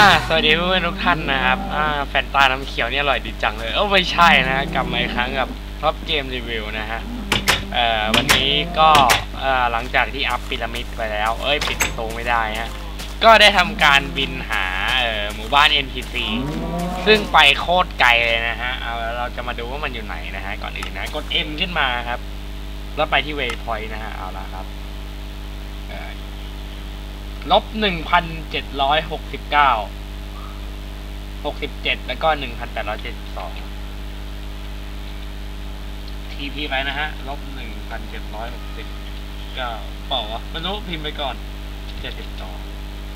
อ่าสวัสดีเพื่อนทุกท่านนะครับ อ่าแฟนตาน้ำเขียวเนี่ยอร่อยดีจังเลย เอ้าไม่ใช่นะ กลับมาอีกครั้งกับท็อปเกมรีวิวนะฮะ เอ่อวันนี้ก็ เอ่อหลังจากที่อัพพีระมิดไปแล้ว เอ้ยปิดประตูไม่ได้ฮะ ก็ได้ทำการบินหา เอ่อหมู่บ้าน NPC ซึ่งไปโคตรไกลเลยนะฮะ เอาเราจะมาดูว่ามันอยู่ไหนนะฮะ ก่อนอื่นนะ กด M ขึ้นมาครับ แล้วไปที่ waypoint นะฮะ เอาละครับลบหนึ่งพันเจ็ดร้อยหกสิบเก้า หกสิบเจ็ดแล้วก็หนึ่งพันแปดร้อยเจ็ดสิบสองทีพีไปนะฮะ ลบหนึ่งพันเจ็ดร้อยหกสิบเก้าเปล่าวะไม่รู้พิมพ์ไปก่อนเจ็ดสิบสอง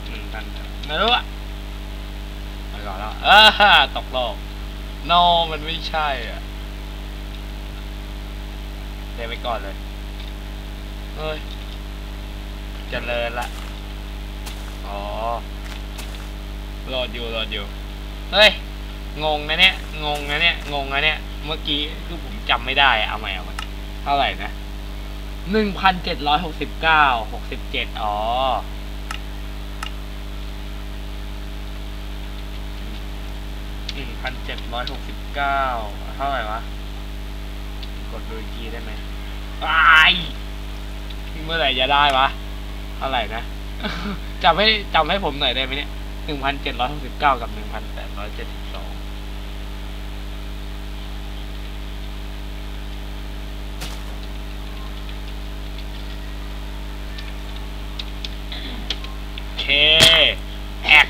หนึ่งพันไม่รู้อะไปก่อนแล้วเออตกโลก no มันไม่ใช่อะเดี๋ยวไปก่อนเลย เฮ้ยเจริญละ อ๋อโหลดอยู่โหลดอยู่ เฮ้ย งงนะเนี่ย งงนะเนี่ย งงนะเนี่ย เมื่อกี้คือผมจำไม่ได้เอาใหม่เอาใหม่เท่าไหร่นะหนึ่งพันเจ็ดร้อยหกสิบเก้าหกสิบเจ็ดอ๋อหนึ่งพันเจ็ดร้อยหกสิบเก้าเท่าไหร่วะ กดดูอีกทีได้ไหมไอ้ายเมื่อไหร่จะได้วะเท่าไหร่นะจำให้จำให้ผมหน่อยได้ไหมเนี่ย หนึ่งพันเจ็ดร้อยหกสิบเก้ากับหนึ่งพันแปดร้อยเจ็ดสิบสองโอเคแอก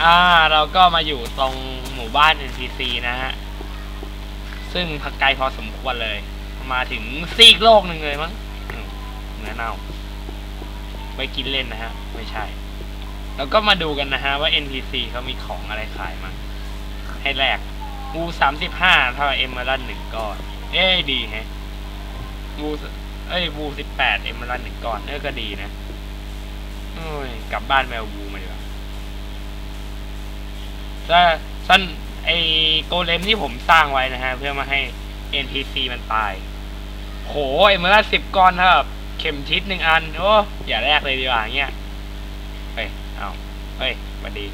อ่า เราก็มาอยู่ตรงหมู่บ้าน NPC นะฮะ ซึ่งพักไกลพอสมควรเลย มาถึงซีกโลกหนึ่งเลยมั้งอืมเนื้อเน่า ไปกินเล่นนะฮะ ไม่ใช่ แล้วก็มาดูกันนะฮะว่า NPC เขามีของอะไรขายมั้งให้แลกบูสามสิบห้าเท่าเอมเมอรันหนึ่งก้อน เอ้ดีแฮะบูเอ้ยบูสิบแปดเอมเมอรันหนึ่งก้อนเออก็ดีนะโอ้ยกลับบ้านแมวบูมาดีกว่าถ้าสั้นไอโกเลมที่ผมสร้างไว้นะฮะ เพื่อมาให้ NPC มันตาย โหเอมเมอรันสิบก้อนเท่ากับ เข็มทิศหนึ่งอัน โอ้อย่าแรกเลยดีกว่าเงี้ย เฮ้ยสวัสดี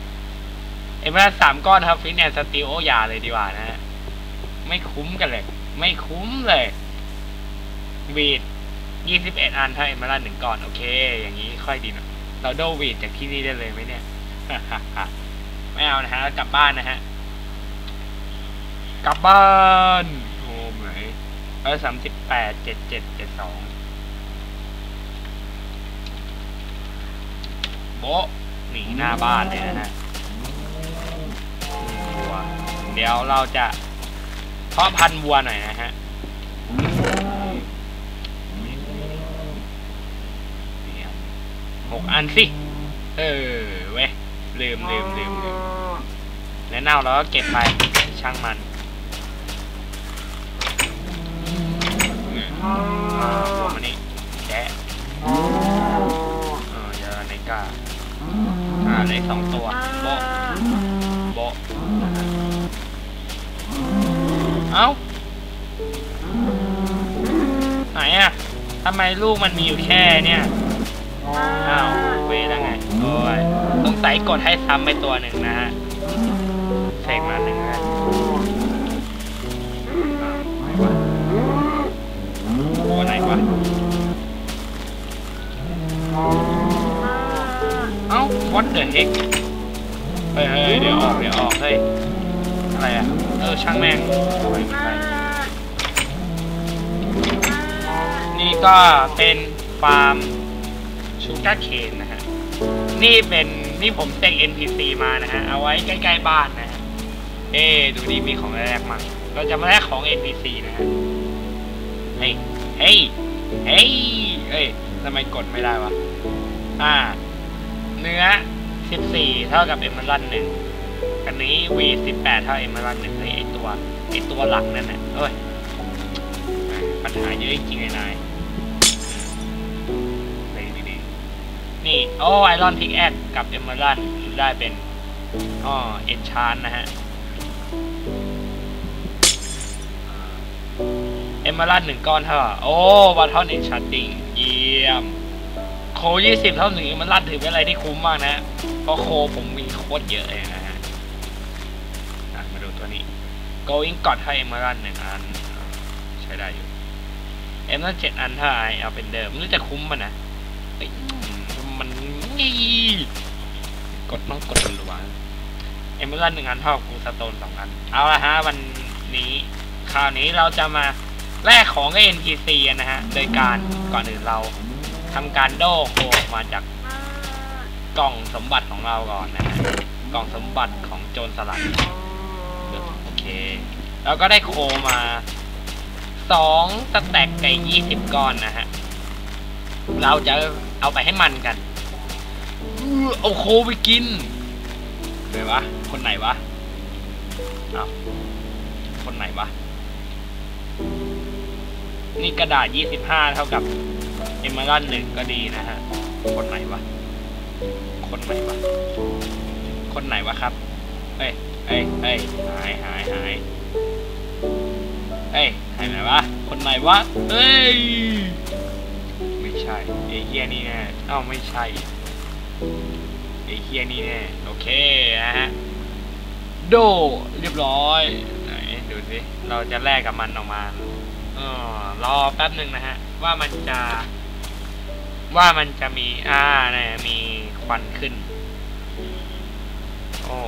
เอ็มสามก้อนครับฟินแอนสติโออยาเลยดีกว่านะฮะ ไม่คุ้มกันเลย ไม่คุ้มเลยวีดยี่สิบเอ็ดอันถ้าเอ็มละหนึ่งก้อน โอเค อย่างนี้ค่อยดีน่อยเราโดวีดจากที่นี่ได้เลยไหมเนี่ย ไม่เอานะฮะกลับบ้านนะฮะ กลับบ้านโอ้ไหนร้อยสามสิบแปดเจ็ดเจ็ดเจ็ดสองโบ หนีหน้าบ้านเลยนะฮะวัวเดี๋ยวเราจะเพาะพันธุ์วัวหน่อยนะฮะหกอันสิ เออเว้ยลืมลืมลืมลืมแล้วเน่าเราก็เก็บไปช่างมันเนี่ยอ่าวัวมานี่แกะเออเจอในกา อ่าเลขสองตัวโบโบเอ้า ไหนอะทำไมลูกมันมีอยู่แค่เนี่ย อ้าวเวแล้วไง โอ้ยสงสัยกดให้ซ้ำไปตัวหนึ่งนะฮะเสกมาหนึ่งแล้วตัวไหนวะ what the heck เฮ้ยเฮ้ยเดี๋ยวออกเดี๋ยวออกเฮ้ยอะไรอะเออช่างแม่งโอ้ยไม่ใช่นี่ก็เป็นฟาร์มชูการ์เคนนะฮะ นี่เป็นนี่ผมเซ็ก NPC มานะฮะ เอาไว้ใกล้ๆบ้านนะฮะ เอ๊ะดูดีมีของแรกมั้งเราจะมาแลกของ NPC นะฮะ เฮ้ย เฮ้ย เฮ้ย เฮ้ยทำไมกดไม่ได้วะ อ่า เนื้อ 14 เท่ากับเอมเมอรันหนึ่งอันนี้วี18เท่าเอมเมอรันหนึ่งไอตัวไอตัวหลักนั่นน่ะเอ้ยปัญหาเยอะจริงไอ้นายไปดีนี่โอ้ไอรอนพิกแอคกับเอมเมอรันได้เป็นอ๋อเอ็นชานนะฮะเอมเมอรันหนึ่งก้อนเท่า โอ้วัตทอนเอ็นชาร์ติงเยี่ยม โคยี่สิบเท่าหนึ่งมันรัดถือเป็นอะไรที่คุ้มมากนะ เพราะโคผมมีโคตรเยอะเลยนะฮะมาดูตัวนี้ going กอดให้เอมเมอรันหนึ่งอัน ใช้ได้อยู่เอ็มต้องเจ็ดอันเท่าไหร่เอาเป็นเดิมไม่จะคุ้มมันนะมันนี่กดต้องกดหรัวๆเอ็มเมอรันหนึ่งอันเท่ากูสโตนสองอัน เอาละฮะวันนี้คราวนี้เราจะมาแลกของกับ NPC กันนะฮะ โดยการก่อนอื่นเรา ทำการโดโคออกมาจากกล่องสมบัติของเราก่อนนะฮะกล่องสมบัติของโจรสลัดโอเคแล้วก็ได้โคมาสองสแต็กไก่ยี่สิบก้อนนะฮะ เราจะเอาไปให้มันกันอื้อเอาโคไปกินเลยวะ คนไหนวะเอาคนไหนวะ นี่กระดาษยี่สิบห้าเท่ากับ เอมเมอรัลหนึ่งก็ดีนะฮะ คนไหนวะ คนไหนวะ คนไหนวะครับ เอ้ย เอ้ย เอ้ย หายหายหายเอ้ยหายไหนวะ คนไหนวะ เอ้ย ไม่ใช่ไอ้เฮียนี่แน่เอ้าไม่ใช่ไอ้เฮียนี่แน่โอเคนะฮะ โด เรียบร้อย ไหนดูสิ เราจะแลกกับมันออกมาเออรอแป๊บหนึ่งนะฮะ ว่ามันจะ ว่ามันจะมี อ่าเนี่ยมีควันขึ้น โอ้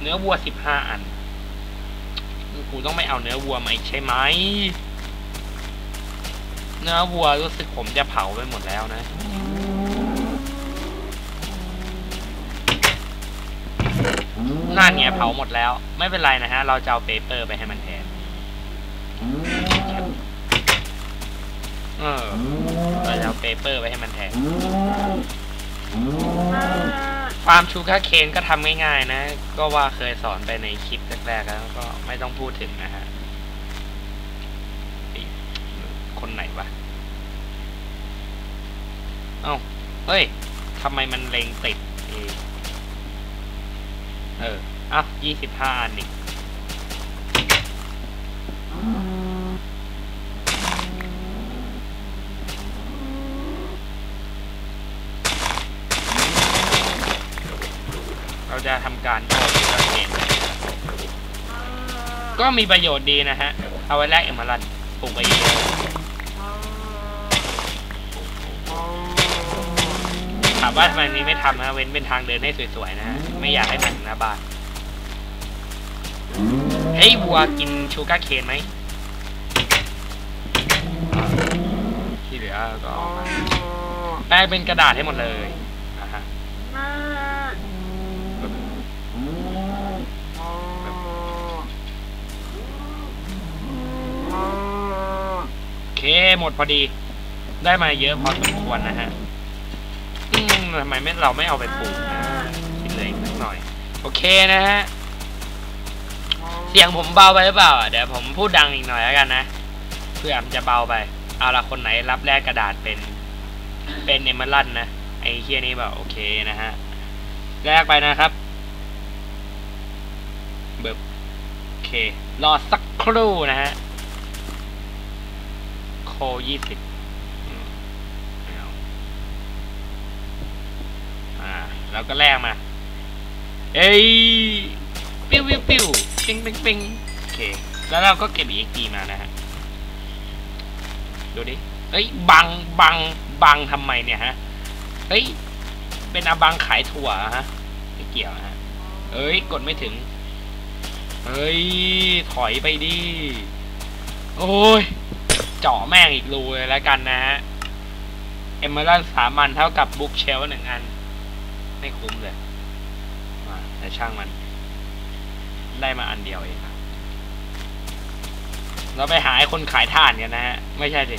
เนื้อวัวสิบห้าอันกูต้องไม่เอาเนื้อวัวมาอีกใช่ไหม เนื้อวัวรู้สึกผมจะเผาไปหมดแล้วนะนั่นไงเผาหมดแล้ว ไม่เป็นไรนะฮะ เราจะเอาเปเปอร์ไปให้มัน เออเราจะเอาเปเปอร์ไปให้มันแทนฟาร์มชูการ์เคนก็ทำง่ายๆนะ ก็ว่าเคยสอนไปในคลิปแรกๆแล้วก็ไม่ต้องพูดถึงนะฮะไอ้คนไหนวะ เอ้า เฮ้ยทำไมมันเล็งติดเองเออ อะยี่สิบห้าอันอี การโยนที่เราเห็นก็มีประโยชน์ดีนะฮะ เอาไว้แลกเอมเมรัลด์ปลูกไปเยอะถามว่าทำไมนี้ไม่ทำนะเว้นเป็นทางเดินให้สวยๆนะ ไม่อยากให้มันหน้าบ้านเฮ้ยวัวกินชูการ์เคนไหมที่เหลือก็แปลงเป็นกระดาษให้หมดเลย หมดพอดี ได้มาเยอะพอสมควรนะฮะอืมทำไมไม่เราไม่เอาไปปลูกนะคิดเลยสักหน่อย โอเคนะฮะ เสียงผมเบาไปหรือเปล่าอะเดี๋ยวผมพูดดังอีกหน่อยแล้วกันนะ เพื่อมันจะเบาไป เอาละคนไหนรับแลกกระดาษเป็น เป็นเอมเมอรัลนะ ไอ้เคียนี้แบบโอเคนะฮะ แลกไปนะครับเบิบโอเค รอสักครู่นะฮะ โคยี่สิบไม่เอาอ่าแล้วก็แลกมา เอ้ยปิ้วปิ้วปิ้วปิงปิงปิงโอเค แล้วเราก็เก็บ EXP มานะฮะ ดูดิเฮ้ย บัง บัง บังทำไมเนี่ยฮะเฮ้ย เป็นอาบังขายถั่วอะฮะ ไม่เกี่ยวนะฮะ เอ้ย กดไม่ถึง เฮ้ย ถอยไปดิ โอ้ย เจาะแม่งอีกรูเลยแล้วกันนะฮะเอมเมอรัลสามันเท่ากับบุ๊กเชลหนึ่งอัน ไม่คุ้มเลย มาแต่ช่างมัน ได้มาอันเดียวเองเราไปหาไอ้คนขายถ่านกันนะฮะ ไม่ใช่สิ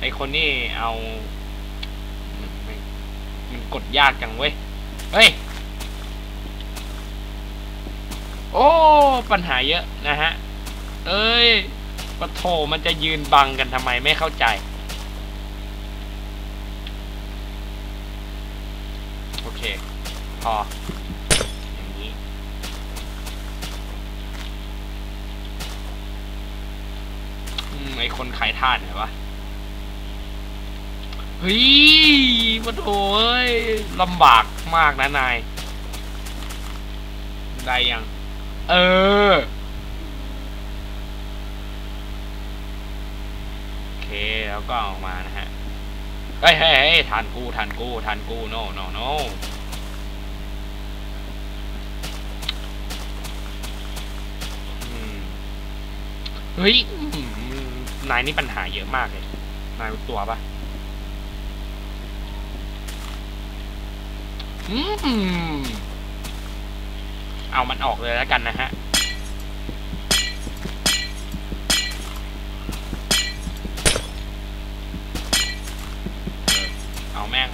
ไอ้คนนี่เอามันไม่มันกดยากจังเว้ย เฮ้ย โอ้ ปัญหาเยอะนะฮะ เอ้ย ปะโถมันจะยืนบังกันทำไมไม่เข้าใจ โอเค พอ อย่างนี้ อืม ไอคนขายท่านเหรอวะ เฮ้ยมาโถเอ้ยลำบากมากนะนาย ได้ยัง เออ โอเค แล้วก็ออกมานะฮะเฮ้ยเฮ้ยทานกูทานกูทานกู no no no อืมเฮ้ยนายนี่ปัญหาเยอะมากเลย นายรู้ตัวปะอืมเอามันออกเลยแล้วกันนะฮะ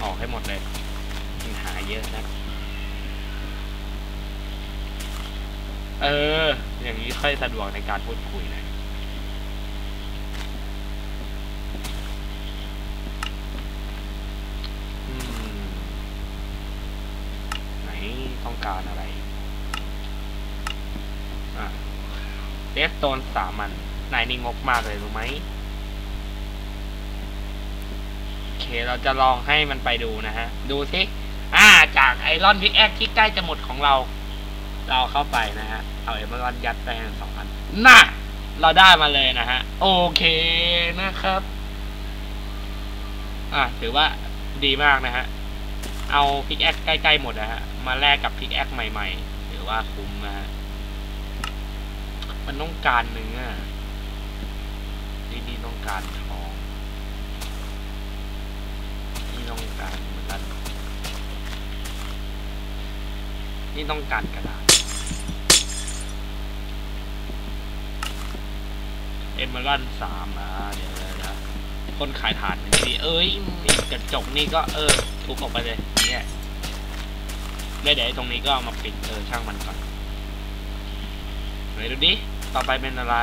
ออกให้หมดเลยปัญหาเยอะนะ เออ อย่างนี้ค่อยสะดวกในการพูดคุยนะไหนต้องการอะไร อะเดสโตนสามันนายนี่งกมากเลยรู้ไหมโอ เคเราจะลองให้มันไปดูนะฮะ ดูสิอ่า จากไอรอนพิกแอคที่ใกล้จะหมดของเรา เราเข้าไปนะฮะ เอาไอรอนยัดไปทั้งสองอันน่ะ เราได้มาเลยนะฮะ โอเคนะครับ อะถือว่าดีมากนะฮะ เอาพิกแอคใกล้ๆหมดนะฮะ มาแลกกับพิกแอคใหม่ๆ ถือว่าคุ้มนะฮะ มันต้องการเนื้อนี่นี่ต้องการทอง นี่ ต้องการเหมือนกันนี่ต้องการกระดาษเอเมอรันสามอะเดี๋ยวเดี๋ยวเดี๋ยวคนขายฐานนดีเอ้ยกระจกนี่ก็เออทุบออกไปเลยเนี่ยแล้วเดี๋ยวตรงนี้ก็เอามาปิดเออช่างมันก่อนไหนดูดิต่อไปเป็นอะไร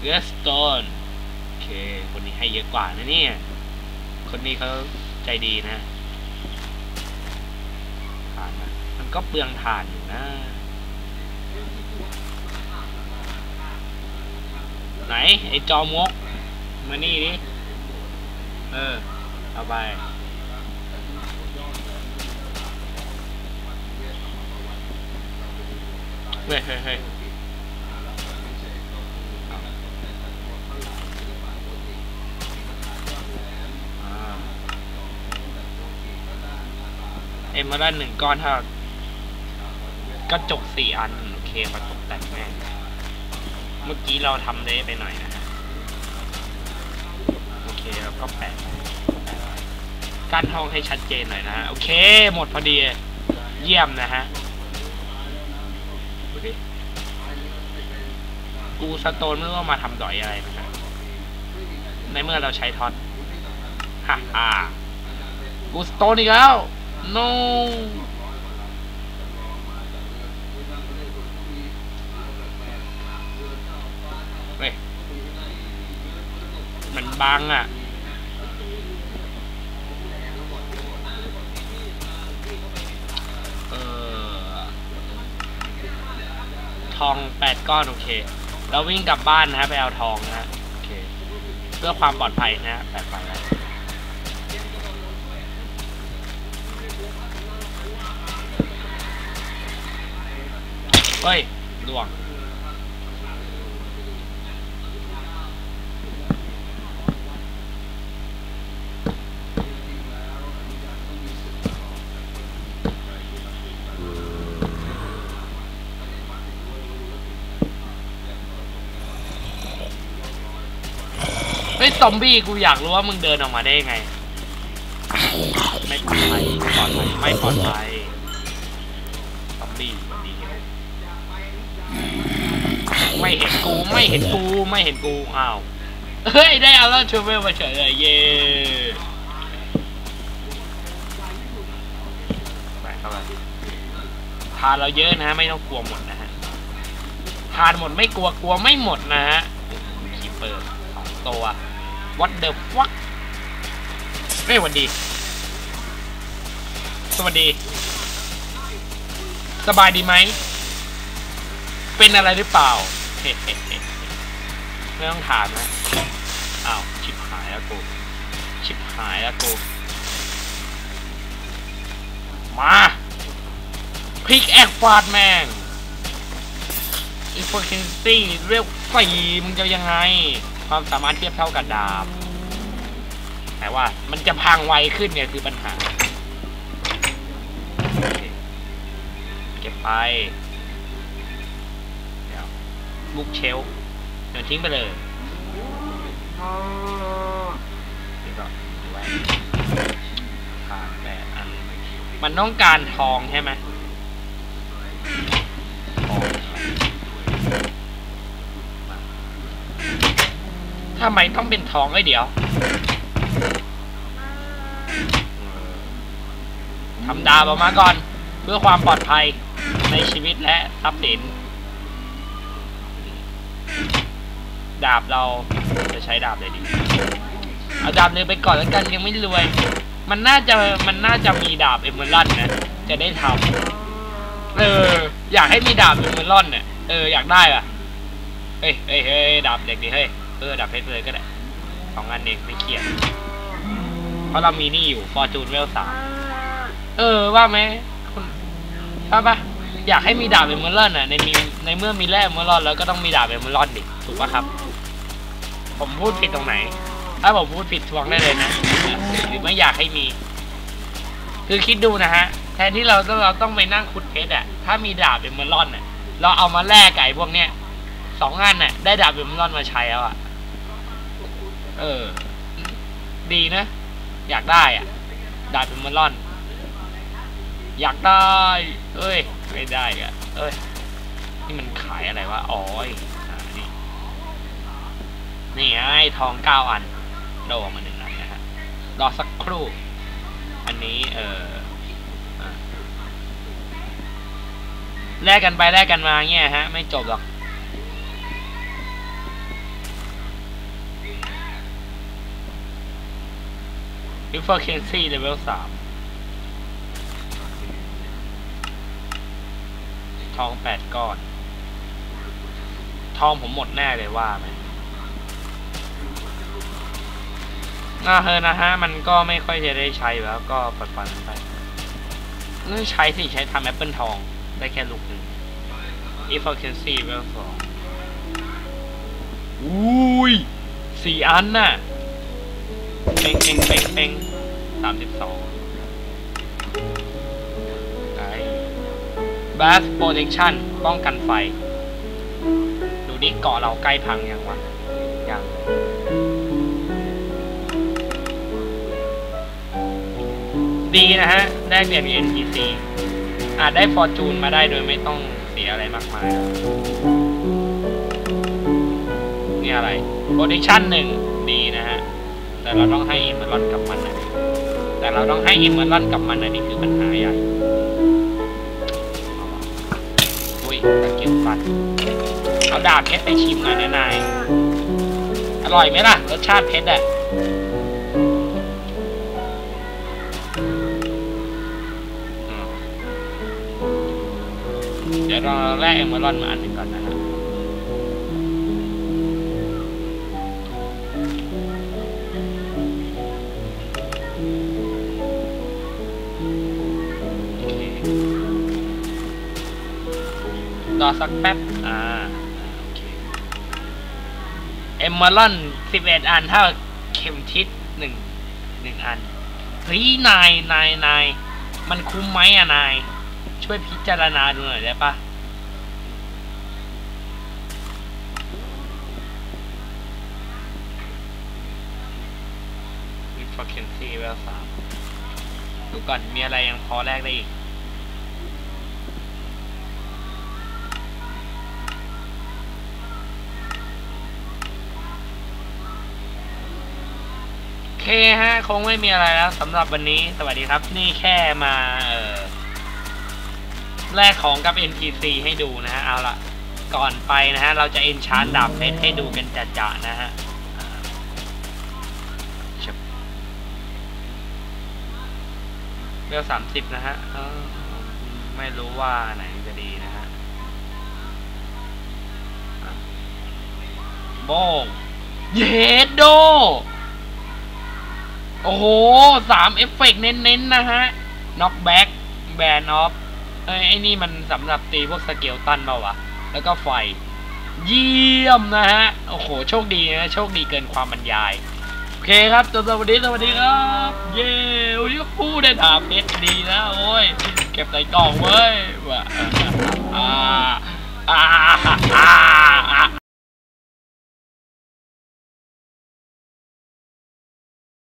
เรสโตนโอเค คนนี้ให้เยอะกว่านะเนี่ย คนนี้เขาใจดีนะฐานนะมันก็เปลืองฐานอยู่นะ ไหน ไอ้จอมก มานี่ดิ เออ เอาไปเฮ้ยเฮ้ย มาได้หนึ่งก้อนเท่ากระจกสี่อัน โอเคมาตกแต่งแม่งเมื่อกี้เราทำเละไปหน่อยนะโอเคแล้วก็แปะกั้นห้องให้ชัดเจนหน่อยนะฮะโอเค หมดพอดี เยี่ยมนะฮะดูดิกูสโตนไม่รู้ว่ามาทำดอยอะไรนะฮะในเมื่อเราใช้ท็อตฮ่าฮ่ากูสโตนอีกแล้ว no เฮ้ยมันบังอะเออทองแปดก้อนโอเค เราวิ่งกลับบ้านนะฮะไปเอาทองนะฮะโอเค เพื่อความปลอดภัยนะฮะแปดไปแล้ว เฮ้ยล่วง เฮ้ยซอมบี้กูอยากรู้ว่ามึงเดินออกมาได้ยังไง ไม่ปลอดภัยไม่ปลอดภัยไม่ปลอดภัย ไม่เห็นกูไม่เห็นกูไม่เห็นกูอ้าวเฮ้ยได้เอาแล้วชูเวลมาเฉยเลยเย่ไปเข้าไปทานเราเยอะนะไม่ต้องกลัวหมดนะฮะทานหมดไม่กลัวกลัวไม่หมดนะฮะคีเปอร์สองตัว What the fuck เฮ้ยสวัสดี สวัสดี สบายดีไหม เป็นอะไรหรือเปล่า ไม่ต้องถามนะอ้าวชิบหายแล้วกูชิบหายแล้วกูมาพิกแอคฟาดแม่งอินโฟเคนซี่เรียกสี่มึงจะยังไง ความสามารถเทียบเท่ากับดาบ แต่ว่ามันจะพังไวขึ้นเนี่ยคือปัญหา เก็บไป ลูกเชลฟ์เดี๋ยวทิ้งไปเลยนี่ก็ดูไว้ขาดแปดอัน มันต้องการทองใช่ไหมทองมาทำไมต้องเป็นทองไอ้ยเดี๋ยวทำดาบออกมาก่อน เพื่อความปลอดภัยในชีวิตและทรัพย์สิน ดาบเราจะใช้ดาบเลยดี เอาดาบเลยไปก่อนแล้วกันยังไม่รวย มันน่าจะมันน่าจะมีดาบเอเมอรัลด์นะจะได้ทำเออ อยากให้มีดาบเอเมอรัลด์เนี่ยเอออยากได้ป่ะเฮ้ยเฮ้ยเฮ้ยดาบเด็กดิเฮ้ยเออดาบเพชรเลยก็ได้สองอันเองไม่เครียดเพราะเรามีนี่อยู่ฟอร์จูนเวลสามเออว่าไหมคุณป้าปะ อยากให้มีดาบเอเมอรัลด์น่ะในมีในเมื่อมีแร่เอเมอรัลด์แล้วก็ต้องมีดาบเอเมอรัลด์ดิถูกปะครับ ผมพูดผิดตรงไหน ถ้าผมพูดผิดทวงได้เลยนะหรือไม่อยากให้มี คือคิดดูนะฮะ แทนที่เราเราต้องไปนั่งขุดเพชรอะ ถ้ามีดาบเอเมอรัลด์อะ เราเอามาแลกไก่พวกเนี้ยสองอันน่ะ ได้ดาบเอเมอรัลด์มาใช้แล้วอะ เออ ดีนะ อยากได้อะ ดาบเอเมอรัลด์อยากได้ เอ้ย ไม่ได้อะเอ้ย นี่มันขายอะไรวะ อ๋อยนี่ นี่ไอ้ทองเก้าอัน โดมาหนึ่งอันนะฮะ รอสักครู่ อันนี้เออแลกกันไปแลกกันมาเงี้ยฮะ ไม่จบหรอก i n f o r c a n c y level 3 ทองแปดก้อน ทองผมหมดแน่เลยว่าไหมน่าเฮอนะฮะ มันก็ไม่ค่อยจะได้ใช้แล้วก็ปัดปันไปนี่ใช้สิใช้ทำแอปเปิลทอง ได้แค่ลูกหนึ่ง efficiency เวลสองอุ้ยสี่อันน่ะ เป่งเป่งเป่งเป่งสามสิบสอง Blast Protection ป้องกันไฟ ดูดิเกาะเราใกล้พังยังวะยังดีนะฮะ ได้เปลี่ยน NPC อาจได้ Fortune มาได้โดยไม่ต้องเสียอะไรมากมาย นี่อะไร Protection หนึ่งดีนะฮะ แต่เราต้องให้อิมเมอรอนกับมันนะแต่เราต้องให้อิมเมอรอนกับมันนะนี่คือปัญหาใหญ่ เก็บฟันเอาดาบเพชรไปชิมหน่อยนะนาย อร่อยไหมล่ะ รสชาติเพชรอะเดี๋ยวเราแลกเอมเมอรอนมาอันหนึ่งก่อนนะครับ อสักแป๊บ อ่าโอเอมเมอรอนสิบเอ็ดอันเท่าเข็มทิศหนึ่งหนึ่งอันเฮ้ยนายนายนายมันคุ้มไหมอะนาย ช่วยพิจารณาดูหน่อยได้ปะวิฟอร์เคนซีเวลสามดูก่อนมีอะไรยังพอแลกได้อีก เคฮะ คงไม่มีอะไรแล้วสำหรับวันนี้ สวัสดีครับ นี่แค่มาเออแลกของกับ NPC ให้ดูนะฮะ เอาละก่อนไปนะฮะ เราจะเอนชานดาบเพชรให้ดูกันจะๆนะฮะอ่าชึบเวลสามสิบนะฮะไม่รู้ว่าไหนจะดีนะฮะอะโบงเยดโด โอ้โหสามเอฟเฟกต์เน้นๆนะฮะน็อกแบ็กแบนออฟเอ้ยไอ้นี่มันสำหรับตีพวกสเกลตันเปล่าวะ แล้วก็ไฟ เยี่ยมนะฮะ โอ้โห โชคดีนะ โชคดีเกินความบรรยาย โอเคครับจนสวัสดีสวัสดีครับ เย้วันนี้พูดได้ถามเพชรดีนะโอ้ย เก็บใส่กล่องเว้ยว่ะอ่าอ่าอ่า